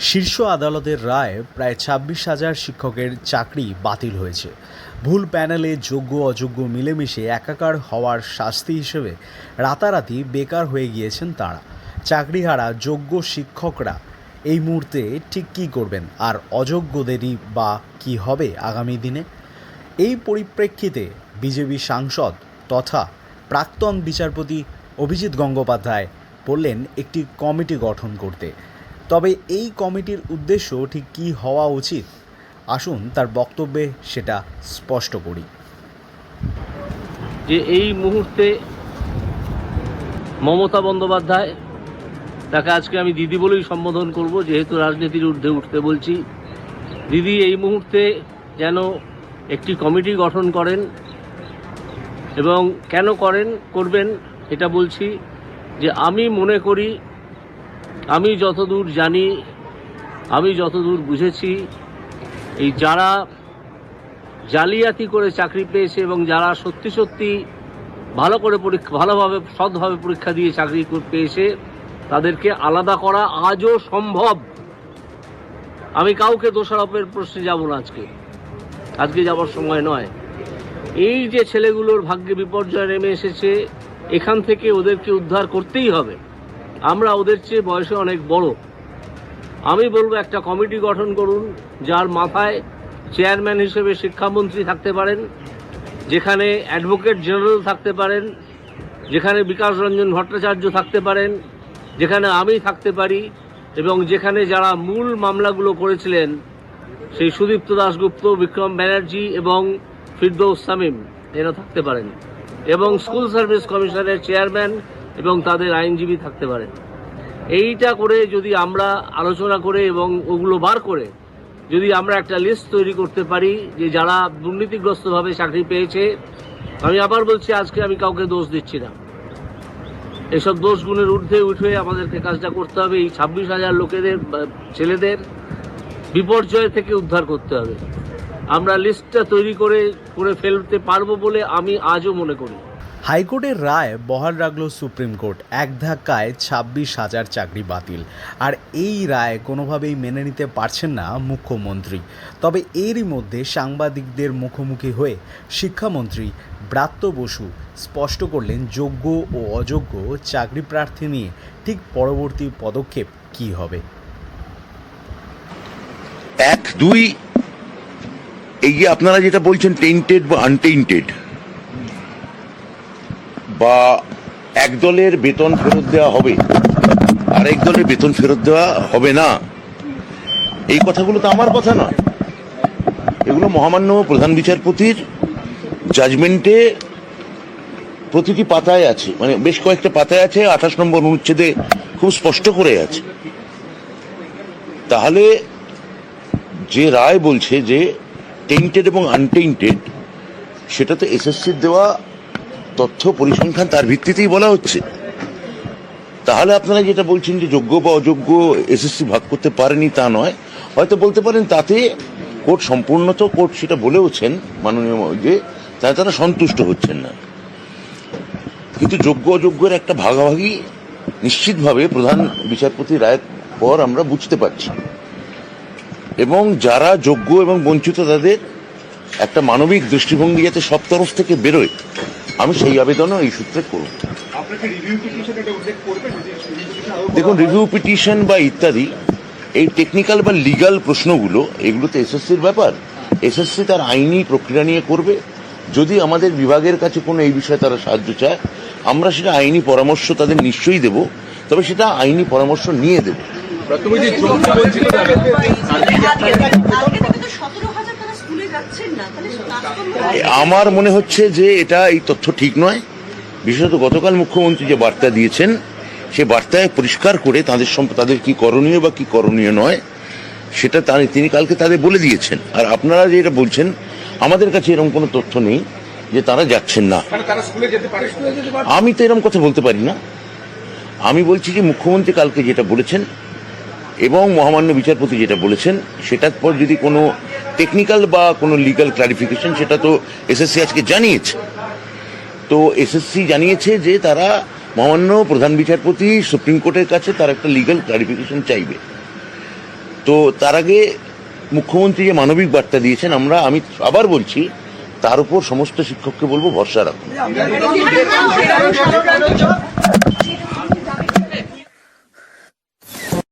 শীর্ষ আদালতের রায় প্রায় ছাব্বিশ হাজার শিক্ষকের চাকরি বাতিল হয়েছে। ভুল প্যানেলে যোগ্য অযোগ্য মিলেমিশে একাকার হওয়ার শাস্তি হিসেবে রাতারাতি বেকার হয়ে গিয়েছেন তারা। চাকরিহারা যোগ্য শিক্ষকরা এই মুহূর্তে ঠিক কী করবেন? আর অযোগ্যদেরই বা কি হবে আগামী দিনে? এই পরিপ্রেক্ষিতে বিজেপি সাংসদ তথা প্রাক্তন বিচারপতি অভিজিৎ গঙ্গোপাধ্যায় বললেন, একটি কমিটি গঠন করতে। তবে এই কমিটির উদ্দেশ্য ঠিক কী হওয়া উচিত? আসুন তার বক্তব্যে সেটা স্পষ্ট করি। যে এই মুহূর্তে মমতা বন্দ্যোপাধ্যায়, তাকে আজকে আমি দিদি বলেই সম্বোধন করব, যেহেতু রাজনীতির ঊর্ধ্বে উঠতে বলছি। দিদি, এই মুহূর্তে যেন একটি কমিটি গঠন করেন এবং কেন করেন, করবেন, এটা বলছি যে আমি মনে করি আমি যতদূর জানি, আমি যতদূর বুঝেছি, এই যারা জালিয়াতি করে চাকরি পেয়েছে এবং যারা সত্যি সত্যি ভালো করে পরীক্ষা, ভালোভাবে, সৎভাবে পরীক্ষা দিয়ে চাকরি কর- পেয়েছে, তাদেরকে আলাদা করা আজও সম্ভব। আমি কাউকে দোষারোপের প্রশ্নে যাব না আজকে। আজকে যাবার সময় নয়। এই যে ছেলেগুলোর ভাগ্যে বিপর্যয় নেমে এসেছে, এখান থেকে ওদেরকে উদ্ধার করতেই হবে। আমরা ওদের চেয়ে বয়সে অনেক বড়। আমি বলব একটা কমিটি গঠন করুন, যার মাথায় চেয়ারম্যান হিসেবে শিক্ষামন্ত্রী থাকতে পারেন, যেখানে অ্যাডভোকেট জেনারেল থাকতে পারেন, যেখানে বিকাশ রঞ্জন ভট্টাচার্য থাকতে পারেন, যেখানে আমি থাকতে পারি, এবং যেখানে যারা মূল মামলাগুলো করেছিলেন, সেই সুদীপ্ত দাশগুপ্ত, বিক্রম ব্যানার্জি এবং ফিরদৌস সামিম এরা থাকতে পারেন। এবং স্কুল সার্ভিস কমিশনের চেয়ারম্যান এবং তাদের আইনজীবী থাকতে পারে। এইটা করে যদি আমরা আলোচনা করে এবং ওগুলো বার করে, যদি আমরা একটা লিস্ট তৈরি করতে পারি যে যারা দুর্নীতিগ্রস্তভাবে চাকরি পেয়েছে, আমি আবার বলছি, আজকে আমি কাউকে দোষ দিচ্ছি না। এসব দোষ গুণের ঊর্ধ্বে উঠে আমাদেরকে কাজটা করতে হবে। এই ছাব্বিশ হাজার লোকেদের ছেলেদের বিপর্যয় থেকে উদ্ধার করতে হবে। আমরা লিস্টটা তৈরি করে করে ফেলতে পারব বলে আমি আজও মনে করি। হাইকোর্টের রায় বহাল রাখল সুপ্রিম কোর্ট। এক ধাক্কায় ছাব্বিশ হাজার চাকরি বাতিল। আর এই রায় কোনোভাবেই মেনে নিতে পারছেন না মুখ্যমন্ত্রী। তবে এরই মধ্যে সাংবাদিকদের মুখোমুখি হয়ে শিক্ষামন্ত্রী ব্রাত্য বসু স্পষ্ট করলেন, যোগ্য ও অযোগ্য চাকরি প্রার্থী নিয়ে ঠিক পরবর্তী পদক্ষেপ কী হবে? এক, দুই এই যে আপনারা যেটা বলছেন টেন্টেড বা আনটেন্টেড বা এক দলের বেতন ফেরত দেওয়া হবে, আরেক দলের বেতন ফেরত দেওয়া হবে না। এই কথাগুলো তো আমার কথা নয়। এগুলো মহামান্য প্রধান বিচারপতির জাজমেন্টে প্রতিটি পাতায় আছে। মানে বেশ কয়েকটা পাতায় আছে, আঠাশ নম্বর অনুচ্ছেদে খুব স্পষ্ট করে আছে। তাহলে যে রায় বলছে যে টেন্টেড এবং আনটেন্টেড সেটা তো এসএসসির দেওয়া তথ্য পরিসংখ্যান তার ভিত্তিতেই বলা হচ্ছে। তাহলে আপনারা যেটা বলছেন যে যোগ্য বা অযোগ্য এসএসসি ভাগ করতে পারেনি তা নয়, হয়তো বলতে পারেন তাতে কোর্ট সম্পূর্ণ তো কোর্ট সেটা বলেওছেন, মাননীয় যে তাই তারা সন্তুষ্ট হচ্ছেন না। কিন্তু যোগ্য অযোগ্যের একটা ভাগাভাগি নিশ্চিতভাবে প্রধান বিচারপতি রায়ের পর আমরা বুঝতে পারছি। এবং যারা যোগ্য এবং বঞ্চিত তাদের একটা মানবিক দৃষ্টিভঙ্গি যাতে সব তরফ থেকে বেরোয় আমি সেই আবেদনও এই সূত্রে করব। দেখুন রিভিউ পিটিশন বা ইত্যাদি এই টেকনিক্যাল বা লিগাল প্রশ্নগুলো এগুলো তো এসএসসির ব্যাপার। এসএসসি তার আইনি প্রক্রিয়া নিয়ে করবে। যদি আমাদের বিভাগের কাছে কোনো এই বিষয়ে তারা সাহায্য চায় আমরা সেটা আইনি পরামর্শ তাদের নিশ্চয়ই দেব তবে সেটা আইনি পরামর্শ নিয়ে দেব। আমার মনে হচ্ছে যে এটা এই তথ্য ঠিক নয়। বিশেষত গতকাল মুখ্যমন্ত্রী যে বার্তা দিয়েছেন সে বার্তায় পরিষ্কার করে তাদের সম্প- তাদের কি করণীয় বা কি করণীয় নয় সেটা তার- তিনি কালকে তাদের বলে দিয়েছেন। আর আপনারা যেটা বলছেন আমাদের কাছে এরকম কোনো তথ্য নেই যে তারা যাচ্ছেন না। মানে তারা স্কুলে যেতে পারে? আমি তো এরকম কথা বলতে পারি না। আমি বলছি যে মুখ্যমন্ত্রী কালকে যেটা বলেছেন এবং মহামান্য বিচারপতি যেটা বলেছেন সেটার পর যদি কোনো টেকনিক্যাল বা কোনো লিগ্যাল ক্লারিফিকেশন সেটা তো এসএসসি আজকে জানিয়েছে। তো এসএসসি জানিয়েছে যে তারা মহামান্য প্রধান বিচারপতি সুপ্রিম কোর্টের কাছে তার একটা লিগাল ক্লারিফিকেশন চাইবে। তো তার আগে মুখ্যমন্ত্রী যে মানবিক বার্তা দিয়েছেন, আমরা, আমি আবার বলছি, তার উপর সমস্ত শিক্ষককে বলব ভরসা রাখুন।